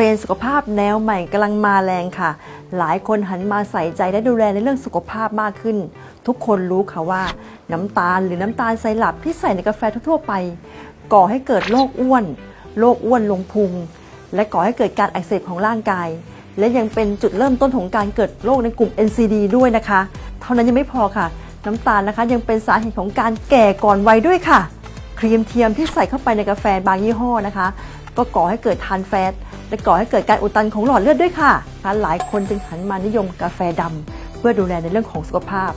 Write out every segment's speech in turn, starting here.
รนด์สุขภาพแนวใหม่กำลังมาแรงค่ะ หลายคนหันมาใส่ใจและดูแลในเรื่องสุขภาพมากขึ้น ทุกคนรู้ค่ะว่า น้ำตาลหรือน้ำตาลไซรัปที่ใส่ในกาแฟทั่วๆไป ก่อให้เกิดโรคอ้วนโรคอ้วนลงพุง และก่อให้เกิดการอักเสบของร่างกาย และยังเป็นจุดเริ่มต้นของการเกิดโรคในกลุ่ม NCD ด้วยนะคะ เท่านั้นยังไม่พอค่ะ น้ำตาลนะคะยังเป็นสาเหตุของการแก่ก่อนวัยด้วยค่ะ ครีมเทียมที่ใส่เข้าไปในกาแฟบางยี่ห้อนะคะ ก็ก่อให้เกิดทานแฟต และก่อให้เกิดการอุดตันของหลอดเลือดด้วยค่ะหลายคนจึงหันมานิยมกาแฟดำเพื่อดูแลในเรื่องของสุขภาพ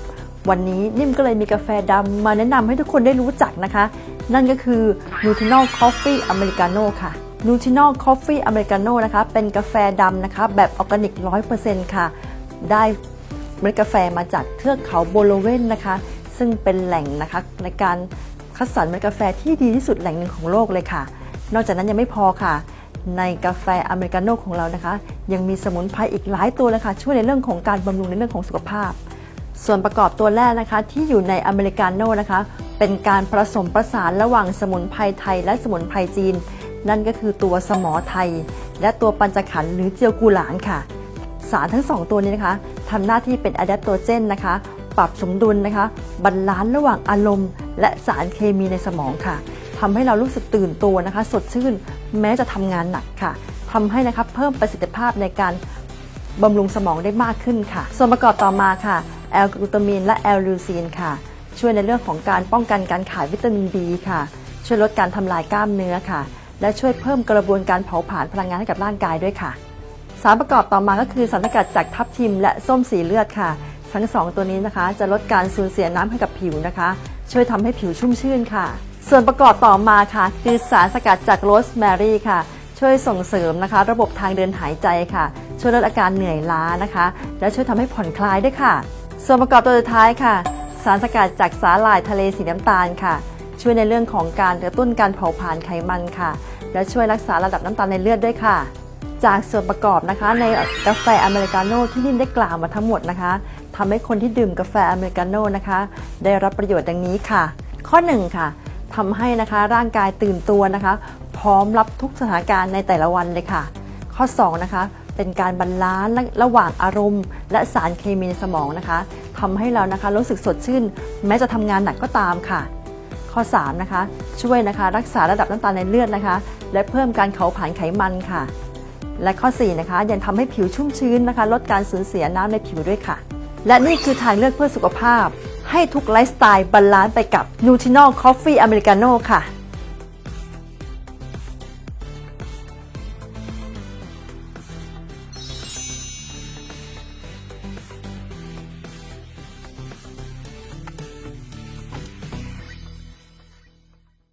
วันนี้นิ่มก็เลยมีกาแฟดำมาแนะนำให้ทุกคนได้รู้จักนะคะ นั่นก็คือ n u t r i n o l Coffee Americano ค่ะ n u t r i n o l Coffee Americano นะคะ เป็นกาแฟดำนะคะ แบบออร์แกนิก 100%ค่ะ ได้เมล็ดกาแฟมาจากเทือกเขาโบโลเวนนะคะ ซึ่งเป็นแหล่งนะคะในการคัดสรรเมล็ดกาแฟที่ดีที่สุดแหล่งหนึ่งของโลกเลยค่ะ นอกจากนั้นยังไม่พอค่ะ ในกาแฟอเมริกาโน่ของเรานะคะ ยังมีสมุนไพรอีกหลายตัวเลยค่ะช่วยในเรื่องของการบำรุงในเรื่องของสุขภาพ ส่วนประกอบตัวแรกนะคะ ที่อยู่ในอเมริกาโน่นะคะ เป็นการผสมประสานระหว่างสมุนไพรไทยและสมุนไพรจีน นั่นก็คือตัวสมอไทย และตัวปัญจขันธ์หรือเจียวกูหลานค่ะ สารทั้ง2ตัวนี้นะคะทำหน้าที่เป็นอะแดปโตเจนนะคะ ปรับสมดุลนะคะบาลานซ์ระหว่างอารมณ์ และสารเคมีในสมองค่ะ ทำให้เรารู้สึกตื่นตัวนะคะ สดชื่นแม้จะทำงานหนักค่ะทำให้นะคะเพิ่มประสิทธิภาพในการบำรุงสมองได้มากขึ้นค่ะ ส่วนประกอบต่อมาค่ะแอลกลูตามีนและแอลลิวซีนค่ะ ช่วยในเรื่องของการป้องกันการขาดวิตามินดีค่ะ ช่วยลดการทำลายกล้ามเนื้อค่ะ และช่วยเพิ่มกระบวนการเผาผลาญพลังงานให้กับร่างกายด้วยค่ะ สารประกอบต่อมาก็คือสารสกัดจากทับทิมและส้มสีเลือดค่ะ ทั้งสองตัวนี้นะคะ จะลดการสูญเสียน้ำให้กับผิวนะคะ ช่วยทำให้ผิวชุ่มชื่นค่ะ ส่วนประกอบต่อมาค่ะ คือสารสกัดจากโรสแมรี่ค่ะ ช่วยส่งเสริมนะคะ ระบบทางเดินหายใจค่ะ ช่วยลดอาการเหนื่อยล้านะคะ และช่วยทำให้ผ่อนคลายด้วยค่ะ ส่วนประกอบตัวสุดท้ายค่ะ สารสกัดจากสาหร่ายทะเลสีน้ำตาลค่ะ ช่วยในเรื่องของการกระตุ้นการเผาผลาญไขมันค่ะ และช่วยรักษาระดับน้ำตาลในเลือดด้วยค่ะจากส่วนประกอบนะคะในกาแฟอเมริกาโน่ที่นิ่มได้กล่าวมาทั้งหมดนะคะทำให้คนที่ดื่มกาแฟอเมริกาโน่นะคะ ได้รับประโยชน์ดังนี้ค่ะ ข้อ 1 ค่ะ ทำให้นะคะร่างกายตื่นตัวนะคะ พร้อมรับทุกสถานการณ์ในแต่ละวันเลยค่ะ ข้อ 2 นะคะ เป็นการบรรลานระหว่างอารมณ์ และสารเคมีในสมองนะคะทำให้เรานะคะรู้สึกสดชื่น แม้จะทำงานหนักก็ตามค่ะ ข้อ 3 นะคะ ช่วยนะคะรักษาระดับน้ำตาลในเลือดนะคะ และเพิ่มการเผาผลาญไขมันค่ะ และข้อ 4 นะคะ ยังทำให้ผิวชุ่มชื้นนะคะ ลดการสูญเสียน้ำในผิวด้วยค่ะ และนี่คือทางเลือกเพื่อสุขภาพ ให้ทุกไลฟ์สไตล์บาลานซ์ไปกับ n u t r i n a l Coffee Americano ค่ะ